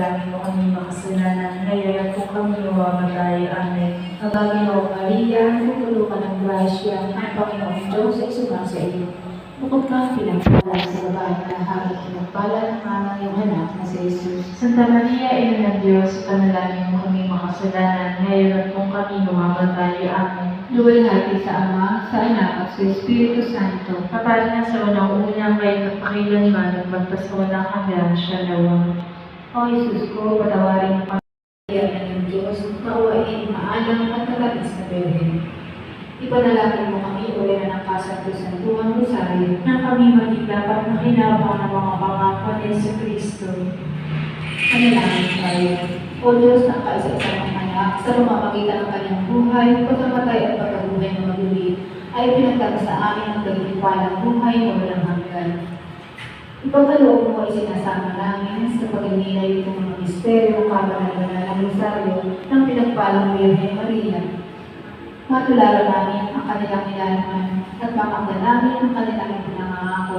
panalangin mo kami makasalanan, ngayon kung kami mamatay. Amen. Ang Panginoong Maria, tutulungan ng grasya, ang Panginoong Diyos ay sumasa iyo. Bukod ka pinagpala sa babae na lahat at pinagpala ng anak iyong anak na si Jesus. Santa Maria, Ina ng Diyos, panalangin mo kami makasalanan, ngayon at kung kami mamatay. Amen. Luwal natin sa Ama, sa Anak at sa Espiritu Santo. Kapag na sa unang-una may kapakilanman at magpasawalang hanggang siya nawa. O Jesus ko, patawarin mo kami ng Diyos, maawain, maalam at katatis na Birhen. Ipanalangin mo kami, uli na ng kasanto-santuang Rosario. Na kami maging dapat makinabang ng mga pangako ni Yesu Kristo. Panalangin tayo. O Diyos ng kaisa-isang anak, sa lumamagitan ng kanyang buhay, pagkamatay at pagkabuhay ng maguli, ay pinagtag sa amin ang kagitiwalang buhay na walang hanggan. Ipagkaloob mo ay sinasama namin sa pag-inilay ng mga misteryo kabanal ng Rosario ng pinagpalang Birhen Maria. Matularan namin ang kanilang nilalaman at makamdan namin ang kanilang pinangangako